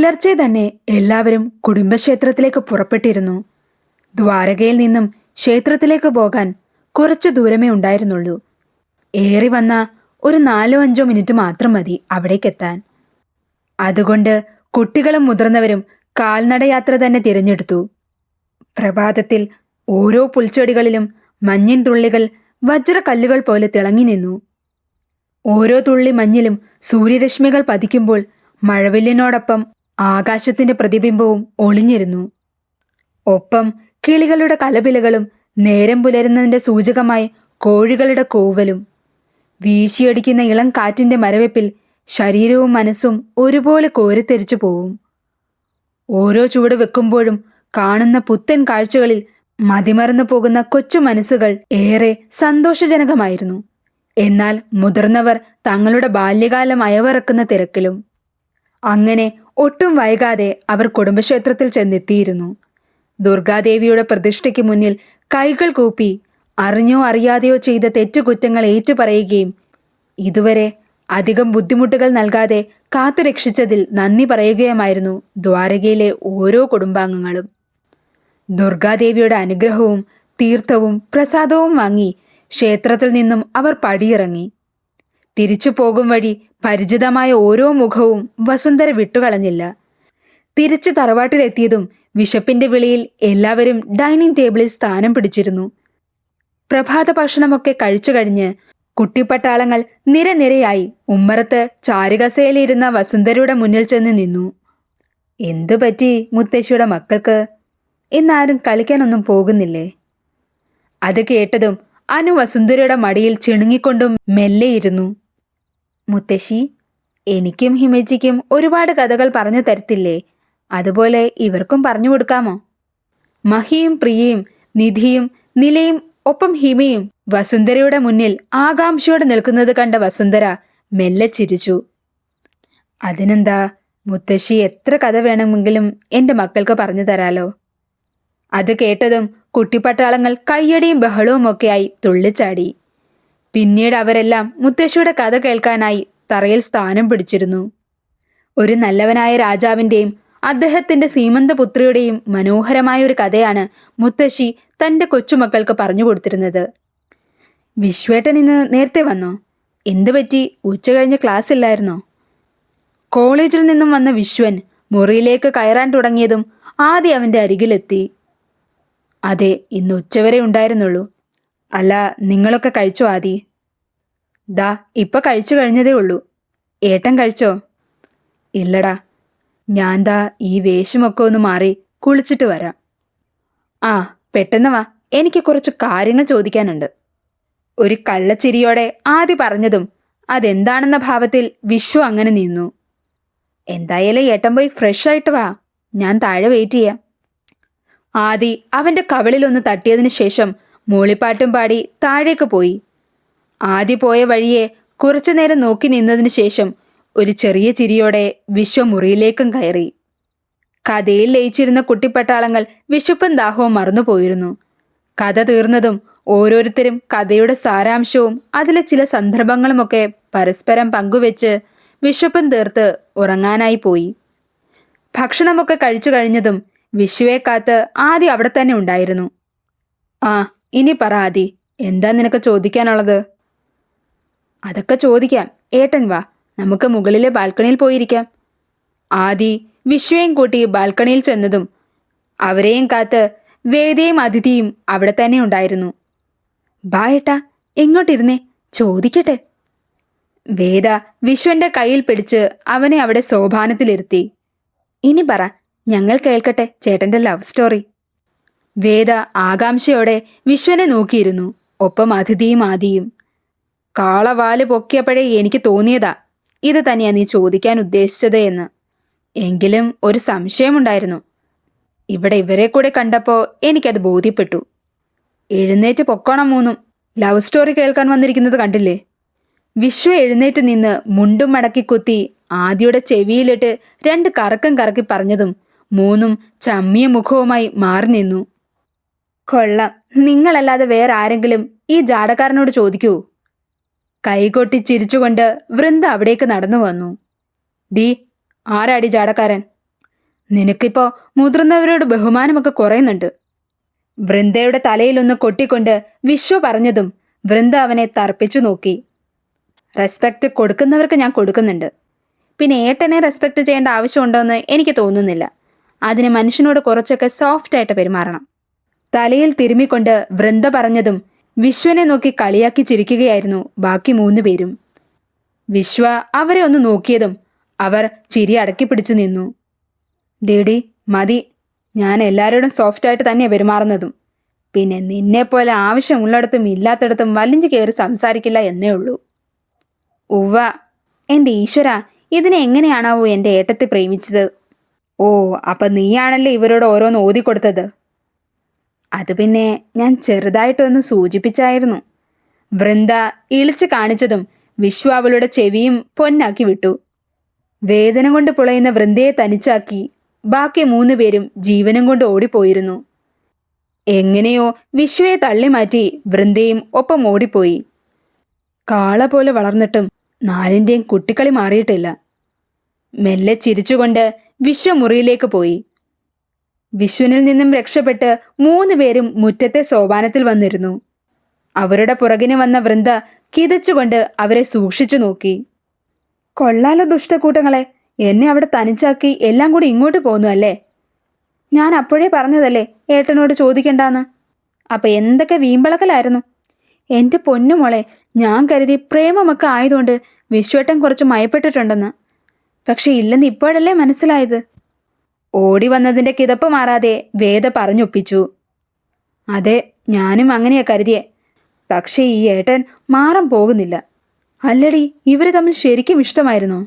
പുലർച്ചെ തന്നെ എല്ലാവരും കുടുംബക്ഷേത്രത്തിലേക്ക് പുറപ്പെട്ടിരുന്നു. ദ്വാരകയിൽ നിന്നും ക്ഷേത്രത്തിലേക്ക് പോകാൻ കുറച്ച് ദൂരമേ ഉണ്ടായിരുന്നുള്ളൂ. ഏറി വന്ന ഒരു നാലോ അഞ്ചോ മിനിറ്റ് മാത്രം മതി അവിടേക്കെത്താൻ. അതുകൊണ്ട് കുട്ടികളും മുതിർന്നവരും കാൽനടയാത്ര തന്നെ തിരഞ്ഞെടുത്തു. പ്രഭാതത്തിൽ ഓരോ പുൽച്ചെടികളിലും മഞ്ഞിൻ തുള്ളികൾ വജ്രക്കല്ലുകൾ പോലെ തിളങ്ങി നിന്നു. ഓരോ തുള്ളി മഞ്ഞിലും സൂര്യരശ്മികൾ പതിക്കുമ്പോൾ മഴവില്ലിനോടൊപ്പം ആകാശത്തിന്റെ പ്രതിബിംബവും ഒളിഞ്ഞിരുന്നു. ഒപ്പം കിളികളുടെ കലപിലകളും നേരം പുലരുന്നതിന്റെ സൂചകമായി കോഴികളുടെ കൂവലും. വീശിയടിക്കുന്ന ഇളം കാറ്റിന്റെ മരവെപ്പിൽ ശരീരവും മനസ്സും ഒരുപോലെ കോരിത്തെരിച്ചു പോവും. ഓരോ ചുവട് വെക്കുമ്പോഴും കാണുന്ന പുത്തൻ കാഴ്ചകളിൽ മതിമറന്നു പോകുന്ന കൊച്ചു മനസ്സുകൾ ഏറെ സന്തോഷജനകമായിരുന്നു. എന്നാൽ മുതിർന്നവർ തങ്ങളുടെ ബാല്യകാലം അയവിറക്കുന്ന തിരക്കിലും അങ്ങനെ ഒട്ടും വൈകാതെ അവർ കുടുംബക്ഷേത്രത്തിൽ ചെന്നെത്തിയിരുന്നു. ദുർഗാദേവിയുടെ പ്രതിഷ്ഠയ്ക്ക് മുന്നിൽ കൈകൾ കൂപ്പി അറിഞ്ഞോ അറിയാതെയോ ചെയ്ത തെറ്റുകുറ്റങ്ങൾ ഏറ്റുപറയുകയും ഇതുവരെ അധികം ബുദ്ധിമുട്ടുകൾ നൽകാതെ കാത്തുരക്ഷിച്ചതിൽ നന്ദി പറയുകയുമായിരുന്നു ദ്വാരകയിലെ ഓരോ കുടുംബാംഗങ്ങളും. ദുർഗാദേവിയുടെ അനുഗ്രഹവും തീർത്ഥവും പ്രസാദവും വാങ്ങി ക്ഷേത്രത്തിൽ നിന്നും അവർ പടിയിറങ്ങി. തിരിച്ചു പോകും വഴി പരിചിതമായ ഓരോ മുഖവും വസുന്ധര വിട്ടുകളഞ്ഞില്ല. തിരിച്ച് തറവാട്ടിലെത്തിയതും വിശപ്പിന്റെ വിളിയിൽ എല്ലാവരും ഡൈനിങ് ടേബിളിൽ സ്ഥാനം പിടിച്ചിരുന്നു. പ്രഭാത ഭക്ഷണമൊക്കെ കഴിച്ചു കഴിഞ്ഞ് കുട്ടിപ്പട്ടാളങ്ങൾ നിരനിരയായി ഉമ്മറത്ത് ചാരുകസയിലിരുന്ന വസുന്ധരയുടെ മുന്നിൽ ചെന്ന് നിന്നു. എന്തു പറ്റി മുത്തശ്ശിയുടെ മക്കൾക്ക്? ഇന്നാരും കളിക്കാനൊന്നും പോകുന്നില്ലേ? അത് കേട്ടതും അനു വസുന്ധരയുടെ മടിയിൽ ചിണുങ്ങിക്കൊണ്ടും മെല്ലെയിരുന്നു മുത്തശ്ശി എനിക്കും ഹിമജിക്കും ഒരുപാട് കഥകൾ പറഞ്ഞു തരത്തില്ലേ? അതുപോലെ ഇവർക്കും പറഞ്ഞു കൊടുക്കാമോ? മഹിയും പ്രിയയും നിധിയും നിലയും ഒപ്പം ഹിമയും വസുന്ധരയുടെ മുന്നിൽ ആകാംക്ഷയോടെ നിൽക്കുന്നത് കണ്ട വസുന്ധര മെല്ലെ ചിരിച്ചു. അതിനെന്താ മുത്തശ്ശി എത്ര കഥ വേണമെങ്കിലും എന്റെ മക്കൾക്ക് പറഞ്ഞു തരാലോ? അത് കേട്ടതും കുട്ടിപ്പട്ടാളങ്ങൾ കയ്യടിയും ബഹളവും ഒക്കെയായി തുള്ളിച്ചാടി. പിന്നീട് അവരെല്ലാം മുത്തശ്ശിയുടെ കഥ കേൾക്കാനായി തറയിൽ സ്ഥാനം പിടിച്ചിരുന്നു. ഒരു നല്ലവനായ രാജാവിന്റെയും അദ്ദേഹത്തിന്റെ സീമന്തപുത്രിയുടെയും മനോഹരമായ ഒരു കഥയാണ് മുത്തശ്ശി തന്റെ കൊച്ചുമക്കൾക്ക് പറഞ്ഞു കൊടുത്തിരുന്നത്. വിശ്വേട്ടൻ ഇന്ന് നേരത്തെ വന്നോ? എന്തു പറ്റി? ഉച്ച കഴിഞ്ഞ ക്ലാസ് ഇല്ലായിരുന്നോ? കോളേജിൽ നിന്നും വന്ന വിശ്വൻ മുറിയിലേക്ക് കയറാൻ തുടങ്ങിയതും ആദ്യം അവന്റെ അരികിലെത്തി. അതെ ഇന്ന് ഉച്ചവരെ ഉണ്ടായിരുന്നുള്ളൂ. അല്ല നിങ്ങളൊക്കെ കഴിച്ചോ ആദി? ദാ ഇപ്പൊ കഴിച്ചു കഴിഞ്ഞതേ ഉള്ളൂ. ഏട്ടൻ കഴിച്ചോ? ഇല്ലടാ. ഞാൻ ദാ ഈ വേഷമൊക്കെ ഒന്ന് മാറി കുളിച്ചിട്ട് വരാം. ആ പെട്ടെന്ന് വാ. എനിക്ക് കുറച്ച് കാര്യങ്ങൾ ചോദിക്കാനുണ്ട്. ഒരു കള്ളച്ചിരിയോടെ ആദി പറഞ്ഞതും അതെന്താണെന്ന ഭാവത്തിൽ വിശ്വ അങ്ങനെ നിന്നു. എന്തായാലും ഏട്ടൻ പോയി ഫ്രഷ് ആയിട്ട് വാ. ഞാൻ താഴെ വെയിറ്റ് ചെയ്യാം. ആദി അവന്റെ കവിളിലൊന്ന് തട്ടിയതിനു ശേഷം മൂളിപ്പാട്ടും പാടി താഴേക്ക് പോയി. ആദ്യ പോയ വഴിയെ കുറച്ചു നേരം നോക്കി നിന്നതിന് ശേഷം ഒരു ചെറിയ ചിരിയോടെ വിശ്വമുറിയിലേക്കും കയറി. കഥയിൽ ലയിച്ചിരുന്ന കുട്ടിപ്പട്ടാളങ്ങൾ വിശപ്പും ദാഹവും മറന്നുപോയിരുന്നു. കഥ തീർന്നതും ഓരോരുത്തരും കഥയുടെ സാരാംശവും അതിലെ ചില സന്ദർഭങ്ങളുമൊക്കെ പരസ്പരം പങ്കുവെച്ച് വിശപ്പും തീർത്ത് ഉറങ്ങാനായി പോയി. ഭക്ഷണമൊക്കെ കഴിച്ചു കഴിഞ്ഞതും വിഷുവെ കാത്ത് ആദ്യം അവിടെ തന്നെ ഉണ്ടായിരുന്നു. ആ ഇനി പറ ആദി. എന്താ നിനക്ക് ചോദിക്കാനുള്ളത്? അതൊക്കെ ചോദിക്കാം. ഏട്ടൻ വാ. നമുക്ക് മുകളിലെ ബാൽക്കണിയിൽ പോയിരിക്കാം. ആദി വിശ്വയും കൂട്ടി ബാൽക്കണിയിൽ ചെന്നതും അവരെയും കാത്ത് വേദയും അതിഥിയും അവിടെ തന്നെ ഉണ്ടായിരുന്നു. ബാ ഏട്ടാ. എങ്ങോട്ടിരുന്നേ? ചോദിക്കട്ടെ. വേദ വിശ്വന്റെ കയ്യിൽ പിടിച്ച് അവനെ അവിടെ സോപാനത്തിലിരുത്തി. ഇനി പറ. ഞങ്ങൾ കേൾക്കട്ടെ ചേട്ടന്റെ ലവ് സ്റ്റോറി. വേദ ആകാംക്ഷയോടെ വിശ്വനെ നോക്കിയിരുന്നു. ഒപ്പം അതിഥിയും ആദിയും. കാളവാൽ പൊക്കിയപ്പോഴേ എനിക്ക് തോന്നിയതാ ഇത് തന്നെയാ നീ ചോദിക്കാൻ ഉദ്ദേശിച്ചത് എന്ന്. എങ്കിലും ഒരു സംശയമുണ്ടായിരുന്നു. ഇവിടെ ഇവരെ കൂടെ കണ്ടപ്പോ എനിക്കത് ബോധ്യപ്പെട്ടു. എഴുന്നേറ്റ് പൊക്കോണം മൂന്നും. ലവ് സ്റ്റോറി കേൾക്കാൻ വന്നിരിക്കുന്നത് കണ്ടില്ലേ? വിശ്വ എഴുന്നേറ്റ് നിന്ന് മുണ്ടും മടക്കി കുത്തി ആദിയുടെ ചെവിയിലിട്ട് രണ്ട് കറക്കം കറക്കി പറഞ്ഞതും മൂന്നും ചമ്മിയ മുഖവുമായി മാറി നിന്നു. കൊള്ളാം. നിങ്ങളല്ലാതെ വേറെ ആരെങ്കിലും ഈ ജാടക്കാരനോട് ചോദിക്കൂ. കൈകൊട്ടി ചിരിച്ചുകൊണ്ട് വൃന്ദ അവിടേക്ക് നടന്നു വന്നു. ഡി ആരാടി ജാടക്കാരൻ? നിനക്കിപ്പോ മുതിർന്നവരോട് ബഹുമാനമൊക്കെ കുറയുന്നുണ്ട്. വൃന്ദയുടെ തലയിലൊന്ന് കൊട്ടിക്കൊണ്ട് വിശ്വ പറഞ്ഞതും വൃന്ദ അവനെ തർപ്പിച്ചു നോക്കി. റെസ്പെക്റ്റ് കൊടുക്കുന്നവർക്ക് ഞാൻ കൊടുക്കുന്നുണ്ട്. പിന്നെ ഏട്ടനെ റെസ്പെക്റ്റ് ചെയ്യേണ്ട ആവശ്യമുണ്ടോ എന്ന് എനിക്ക് തോന്നുന്നില്ല. അതിന് മനുഷ്യനോട് കുറച്ചൊക്കെ സോഫ്റ്റായിട്ട് പെരുമാറണം. തലയിൽ തിരുമ്മിക്കൊണ്ട് വൃന്ദ പറഞ്ഞതും വിശ്വനെ നോക്കി കളിയാക്കി ചിരിക്കുകയായിരുന്നു ബാക്കി മൂന്നു പേരും. വിശ്വ അവരെ ഒന്ന് നോക്കിയതും അവർ ചിരി അടക്കി പിടിച്ചു നിന്നു. ഡേഡി മതി. ഞാൻ എല്ലാവരോടും സോഫ്റ്റായിട്ട് തന്നെ പെരുമാറുന്നതും. പിന്നെ നിന്നെ പോലെ ആവശ്യമുള്ളിടത്തും ഇല്ലാത്തിടത്തും വലിഞ്ചു കയറി സംസാരിക്കില്ല എന്നേ ഉള്ളൂ. ഉവ്വ എന്റെ ഈശ്വര ഇതിനെ എങ്ങനെയാണാവോ എന്റെ ഏട്ടത്തെ പ്രേമിച്ചത്? ഓ അപ്പൊ നീയാണല്ലേ ഇവരോട് ഓരോന്ന് ഓതിക്കൊടുത്തത്? അത് പിന്നെ ഞാൻ ചെറുതായിട്ടൊന്ന് സൂചിപ്പിച്ചായിരുന്നു. വൃന്ദ ഇളിച്ചു കാണിച്ചതും വിശ്വ അവളുടെ ചെവിയും പൊന്നാക്കി വിട്ടു. വേദന കൊണ്ട് പുളയുന്ന വൃന്ദയെ തനിച്ചാക്കി ബാക്കി മൂന്ന് പേരും ജീവനം കൊണ്ട് ഓടിപ്പോയിരുന്നു. എങ്ങനെയോ വിശ്വയെ തള്ളിമാറ്റി വൃന്ദയും ഒപ്പം ഓടിപ്പോയി. കാള പോലെ വളർന്നിട്ടും നാലിന്റെയും കുട്ടിക്കളി മാറിയിട്ടില്ല. മെല്ലെ ചിരിച്ചുകൊണ്ട് വിശ്വമുറിയിലേക്ക് പോയി. വിശ്വനിൽ നിന്നും രക്ഷപ്പെട്ട് മൂന്ന് പേരും മുറ്റത്തെ സോപാനത്തിൽ വന്നിരുന്നു. അവരുടെ പുറകിന് വന്ന വൃന്ദ കിതച്ചുകൊണ്ട് അവരെ സൂക്ഷിച്ചു നോക്കി. കൊള്ളാലോ ദുഷ്ടക്കൂട്ടങ്ങളെ എന്നെ അവിടെ തനിച്ചാക്കി എല്ലാം കൂടി ഇങ്ങോട്ട് പോന്നു അല്ലേ? ഞാൻ അപ്പോഴേ പറഞ്ഞതല്ലേ ഏട്ടനോട് ചോദിക്കണ്ടാന്ന്? അപ്പൊ എന്തൊക്കെ വീമ്പളക്കലായിരുന്നു? എന്റെ പൊന്നുമോളെ ഞാൻ കരുതി പ്രേമമൊക്കെ ആയതുകൊണ്ട് വിശ്വട്ടം കുറച്ച് മയപ്പെട്ടിട്ടുണ്ടെന്ന്. പക്ഷെ ഇല്ലെന്ന് ഇപ്പോഴല്ലേ മനസ്സിലായത്? ഓടി വന്നതിന്റെ കിതപ്പ് മാറാതെ വേദ പറഞ്ഞൊപ്പിച്ചു. അതെ ഞാനും അങ്ങനെയാ കരുതിയേ. പക്ഷേ ഈ ഏട്ടൻ മാറാൻ പോകുന്നില്ല. അല്ലടി ഇവർ തമ്മിൽ ശരിക്കും ഇഷ്ടമായിരുന്നോ?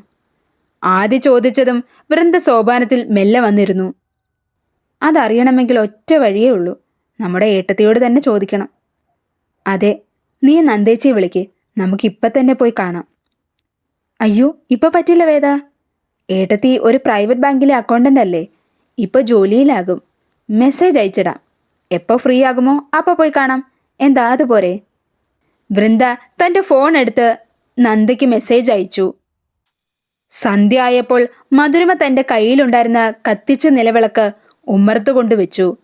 ആദ്യ ചോദിച്ചതും വൃന്ദ സോപാനത്തിൽ മെല്ലെ വന്നിരുന്നു. അതറിയണമെങ്കിൽ ഒറ്റ വഴിയേ ഉള്ളൂ. നമ്മുടെ ഏട്ടത്തിയോട് തന്നെ ചോദിക്കണം. അതെ നീ നന്ദേച്ചിയെ വിളിക്ക്. നമുക്കിപ്പം തന്നെ പോയി കാണാം. അയ്യോ ഇപ്പൊ പറ്റില്ല വേദ. ഏട്ടത്തി ഒരു പ്രൈവറ്റ് ബാങ്കിലെ അക്കൗണ്ടന്റ് അല്ലേ? ഇപ്പൊ ജോലിയിലാകും. മെസ്സേജ് അയച്ചിടാം. എപ്പോ ഫ്രീ ആകുമോ അപ്പൊ പോയി കാണാം. എന്താ അതുപോരെ വൃന്ദ തന്റെ ഫോൺ എടുത്ത് നന്ദയ്ക്ക് മെസ്സേജ് അയച്ചു. സന്ധ്യ ആയപ്പോൾ മധുരമ തന്റെ കയ്യിലുണ്ടായിരുന്ന കത്തിച്ച നിലവിളക്ക് ഉമ്മർത്തു കൊണ്ടുവച്ചു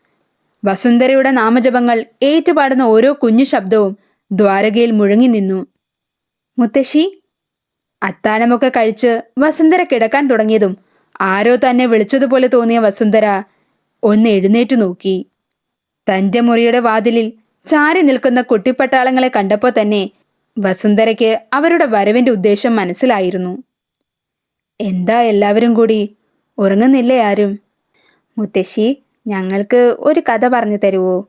വസുന്ധരയുടെ നാമജപങ്ങൾ ഏറ്റുപാടുന്ന ഓരോ കുഞ്ഞു ശബ്ദവും ദ്വാരകയിൽ മുഴങ്ങി നിന്നു. മുത്തശ്ശി അത്താഴമൊക്കെ കഴിച്ച് വസുന്ധര കിടക്കാൻ തുടങ്ങിയതും ആരോ തന്നെ വിളിച്ചതുപോലെ തോന്നിയ വസുന്ധര ഒന്ന് എഴുന്നേറ്റ് നോക്കി. തന്റെ മുറിയുടെ വാതിലിൽ ചാരി നിൽക്കുന്ന കുട്ടിപ്പട്ടാളങ്ങളെ കണ്ടപ്പോൾ തന്നെ വസുന്ധരയ്ക്ക് അവരുടെ വരവിന്റെ ഉദ്ദേശം മനസ്സിലായിരുന്നു. എന്താ എല്ലാവരും കൂടി? ഉറങ്ങുന്നില്ലേ ആരും? മുത്തശ്ശി ഞങ്ങൾക്ക് ഒരു കഥ പറഞ്ഞു തരുവോ?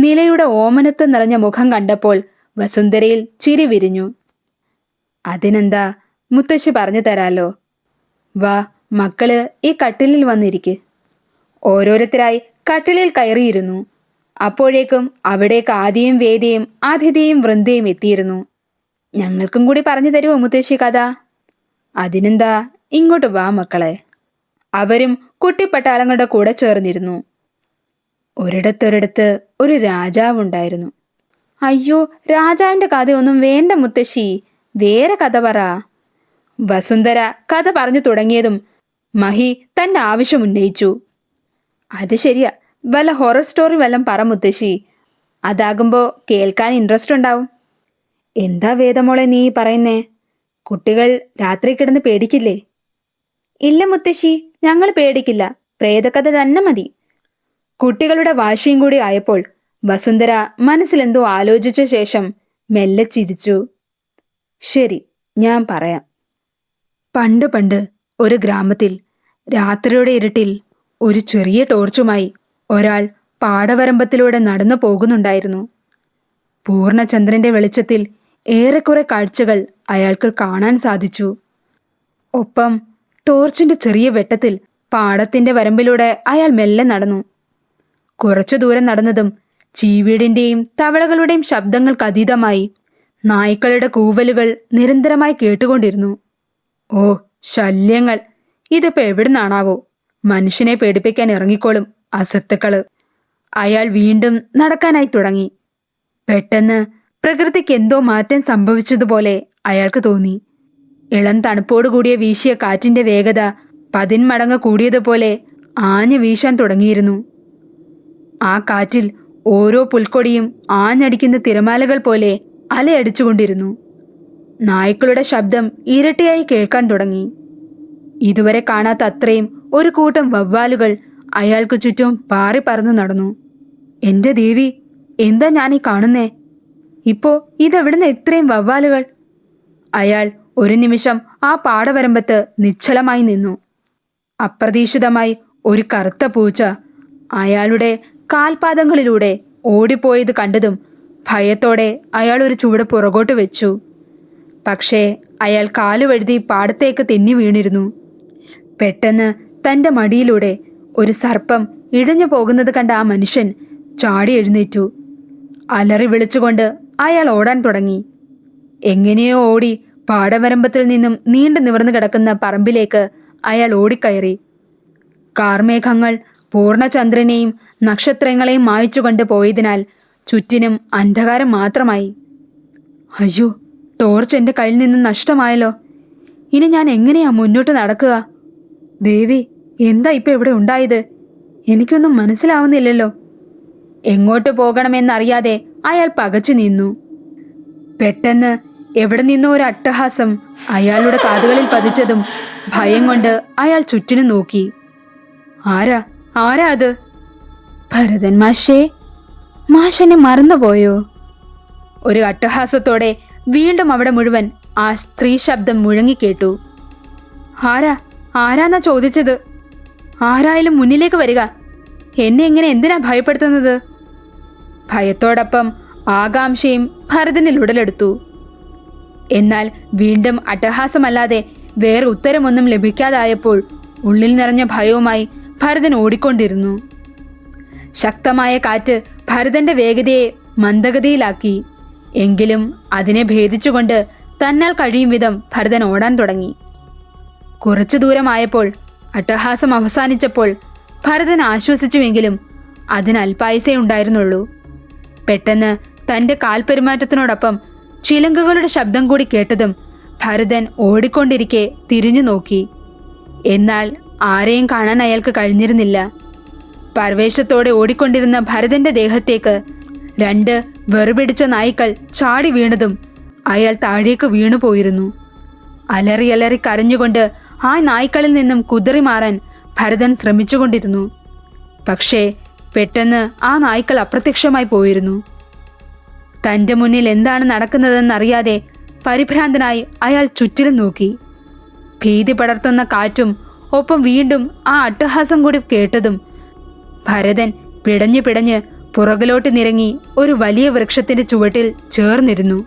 നിലയുടെ ഓമനത്ത് നിറഞ്ഞ മുഖം കണ്ടപ്പോൾ വസുന്ധരയിൽ ചിരി വിരിഞ്ഞു. അതിനെന്താ? മുത്തശ്ശി പറഞ്ഞു തരാലോ. വാ മക്കൾ ഈ കട്ടിലിൽ വന്നിരിക്ക്. ഓരോരുത്തരായി കട്ടിലിൽ കയറിയിരുന്നു. അപ്പോഴേക്കും അവിടേക്ക് ആദിയും വേദിയും ആതിഥിയും വൃന്ദയും എത്തിയിരുന്നു. ഞങ്ങൾക്കും കൂടി പറഞ്ഞു തരുമോ മുത്തശ്ശി കഥ? അതിനെന്താ? ഇങ്ങോട്ട് വാ മക്കളെ. അവരും കുട്ടിപ്പട്ടാളങ്ങളുടെ കൂടെ ചേർന്നിരുന്നു. ഒരിടത്തൊരിടത്ത് ഒരു രാജാവുണ്ടായിരുന്നു അയ്യോ രാജാവിന്റെ കഥയൊന്നും വേണ്ട മുത്തശ്ശി. വേറെ കഥ പറ. വസുന്ധര കഥ പറഞ്ഞു തുടങ്ങിയതും മഹി തന്റെ ആവശ്യം ഉന്നയിച്ചു. അത് ശരിയാ. വല്ല ഹൊറർ സ്റ്റോറി വല്ലം പറ മുത്തശ്ശി. അതാകുമ്പോ കേൾക്കാൻ ഇൻട്രസ്റ്റ് ഉണ്ടാവും. എന്താ വേദമോളെ നീ പറയുന്നേ? കുട്ടികൾ രാത്രി കിടന്ന് പേടിക്കില്ലേ? ഇല്ല മുത്തശ്ശി ഞങ്ങൾ പേടിക്കില്ല. പ്രേതകഥ തന്നെ മതി. കുട്ടികളുടെ വാശിയും കൂടി ആയപ്പോൾ വസുന്ധര മനസ്സിലെന്തോ ആലോചിച്ച ശേഷം മെല്ലെ ചിരിച്ചു. ശരി ഞാൻ പറയാം. പണ്ട് പണ്ട് ഒരു ഗ്രാമത്തിൽ രാത്രിയുടെ ഇരുട്ടിൽ ഒരു ചെറിയ ടോർച്ചുമായി ഒരാൾ പാടവരമ്പത്തിലൂടെ നടന്നു പോകുന്നുണ്ടായിരുന്നു. പൂർണചന്ദ്രന്റെ വെളിച്ചത്തിൽ ഏറെക്കുറെ കാഴ്ചകൾ അയാൾക്ക് കാണാൻ സാധിച്ചു. ഒപ്പം ടോർച്ചിന്റെ ചെറിയ വെട്ടത്തിൽ പാടത്തിന്റെ വരമ്പിലൂടെ അയാൾ മെല്ലെ നടന്നു. കുറച്ചു ദൂരം നടന്നതും ചീവീടിന്റെയും തവളകളുടെയും ശബ്ദങ്ങൾക്ക് അതീതമായി നായ്ക്കളുടെ കൂവലുകൾ നിരന്തരമായി കേട്ടുകൊണ്ടിരുന്നു. ഓ ശല്യങ്ങൾ. ഇതിപ്പോ എവിടുന്നാണാവോ? മനുഷ്യനെ പേടിപ്പിക്കാൻ ഇറങ്ങിക്കോളും അസത്തുക്കൾ. അയാൾ വീണ്ടും നടക്കാനായി തുടങ്ങി. പെട്ടെന്ന് പ്രകൃതിക്ക് എന്തോ മാറ്റം സംഭവിച്ചതുപോലെ അയാൾക്ക് തോന്നി. ഇളം തണുപ്പോടുകൂടിയ വീശിയ കാറ്റിന്റെ വേഗത പതിന്മടങ്ങ് കൂടിയതുപോലെ ആഞ്ഞു വീശാൻ തുടങ്ങിയിരുന്നു. ആ കാറ്റിൽ ഓരോ പുൽക്കൊടിയും ആഞ്ഞടിക്കുന്ന തിരമാലകൾ പോലെ അലയടിച്ചുകൊണ്ടിരുന്നു. നായ്ക്കളുടെ ശബ്ദം ഇരട്ടിയായി കേൾക്കാൻ തുടങ്ങി. ഇതുവരെ കാണാത്ത അത്രയും ഒരു കൂട്ടം വവ്വാലുകൾ അയാൾക്ക് ചുറ്റും പാറി പറന്നു നടന്നു. എന്റെ ദേവി എന്താ ഞാൻ കാണുന്നേ? ഇപ്പോ ഇതെവിടുന്ന് ഇത്രയും വവ്വാലുകൾ? അയാൾ ഒരു നിമിഷം ആ പാടവരമ്പത്ത് നിശ്ചലമായി നിന്നു. അപ്രതീക്ഷിതമായി ഒരു കറുത്ത പൂച്ച അയാളുടെ കാൽപാദങ്ങളിലൂടെ ഓടിപ്പോയത് കണ്ടതും ഭയത്തോടെ അയാൾ ഒരു ചുവട് പുറകോട്ട് വെച്ചു. പക്ഷേ അയാൾ കാലുവഴുതി പാടത്തേക്ക് തെന്നി വീണിരുന്നു. പെട്ടെന്ന് തന്റെ മടിയിലൂടെ ഒരു സർപ്പം ഇഴഞ്ഞു പോകുന്നത് കണ്ട ആ മനുഷ്യൻ ചാടി എഴുന്നേറ്റു. അലറി വിളിച്ചുകൊണ്ട് അയാൾ ഓടാൻ തുടങ്ങി. എങ്ങനെയോ ഓടി പാടവരമ്പത്തിൽ നിന്നും നീണ്ടു നിവർന്നു കിടക്കുന്ന പറമ്പിലേക്ക് അയാൾ ഓടിക്കയറി. കാർമേഘങ്ങൾ പൂർണചന്ദ്രനെയും നക്ഷത്രങ്ങളെയും മായ്ച്ചുകൊണ്ട് പോയതിനാൽ ചുറ്റിനും അന്ധകാരം മാത്രമായി. അയ്യോ ടോർച്ച് എന്റെ കയ്യിൽ നിന്ന് നഷ്ടമായല്ലോ. ഇനി ഞാൻ എങ്ങനെയാ മുന്നോട്ട് നടക്കുക? ദേവി എന്താ ഇപ്പൊ ഇവിടെ ഉണ്ടായത്? എനിക്കൊന്നും മനസ്സിലാവുന്നില്ലല്ലോ. എങ്ങോട്ട് പോകണമെന്നറിയാതെ അയാൾ പകച്ചു നിന്നു. പെട്ടെന്ന് എവിടെ നിന്നോ ഒരു അട്ടഹാസം അയാളുടെ കാതുകളിൽ പതിച്ചതും ഭയം കൊണ്ട് അയാൾ ചുറ്റിനും നോക്കി. ആരാ? ആരാ അത്? ഭരതൻ മാഷേ മാഷെന്നെ മറന്നുപോയോ? ഒരു അട്ടഹാസത്തോടെ വീണ്ടും അവിടെ മുഴുവൻ ആ സ്ത്രീ ശബ്ദം മുഴങ്ങിക്കേട്ടു. ആരാ? ആരാന്നാ ചോദിച്ചത്? ആരായാലും മുന്നിലേക്ക് വരിക. എന്നെ എങ്ങനെ എന്തിനാ ഭയപ്പെടുത്തുന്നത്? ഭയത്തോടൊപ്പം ആകാംക്ഷയും ഭരതനിൽ ഉടലെടുത്തു. എന്നാൽ വീണ്ടും അട്ടഹാസമല്ലാതെ വേറെ ഉത്തരമൊന്നും ലഭിക്കാതായപ്പോൾ ഉള്ളിൽ നിറഞ്ഞ ഭയവുമായി ഭരതൻ ഓടിക്കൊണ്ടിരുന്നു. ശക്തമായ കാറ്റ് ഭരതന്റെ വേഗതയെ മന്ദഗതിയിലാക്കി. എങ്കിലും അതിനെ ഭേദിച്ചുകൊണ്ട് തന്നാൽ കഴിയും വിധം ഭരതൻ ഓടാൻ തുടങ്ങി. കുറച്ചു ദൂരമായപ്പോൾ അട്ടഹാസം അവസാനിച്ചപ്പോൾ ഭരതൻ ആശ്വസിച്ചുവെങ്കിലും അതിന് അല്പായുസേ ഉണ്ടായിരുന്നുള്ളൂ. പെട്ടെന്ന് തന്റെ കാൽപെരുമാറ്റത്തിനോടൊപ്പം ചിലങ്കകളുടെ ശബ്ദം കൂടി കേട്ടതും ഭരതൻ ഓടിക്കൊണ്ടിരിക്കെ തിരിഞ്ഞു നോക്കി. എന്നാൽ ആരെയും കാണാൻ അയാൾക്ക് കഴിഞ്ഞിരുന്നില്ല. പരവേശത്തോടെ ഓടിക്കൊണ്ടിരുന്ന ഭരതന്റെ ദേഹത്തേക്ക് രണ്ട് വെറുപിടിച്ച നായ്ക്കൾ ചാടി വീണതും അയാൾ താഴേക്ക് വീണുപോയിരുന്നു അലറി അലറി കരഞ്ഞുകൊണ്ട് ആ നായ്ക്കളിൽ നിന്നും കുതിറി മാറാൻ ഭരതൻ ശ്രമിച്ചുകൊണ്ടിരുന്നു. പക്ഷേ പെട്ടെന്ന് ആ നായ്ക്കൾ അപ്രത്യക്ഷമായി പോയിരുന്നു. തന്റെ മുന്നിൽ എന്താണ് നടക്കുന്നതെന്നറിയാതെ പരിഭ്രാന്തനായി അയാൾ ചുറ്റിലും നോക്കി. ഭീതി പടർത്തുന്ന കാറ്റും ഒപ്പം വീണ്ടും ആ അട്ടഹാസം കൂടി കേട്ടതും ഭരതൻ പിടഞ്ഞു പിടഞ്ഞ് പുറകിലോട്ട് നിരങ്ങി ഒരു വലിയ വൃക്ഷത്തിന്റെ ചുവട്ടിൽ ചേർന്നിരുന്നു.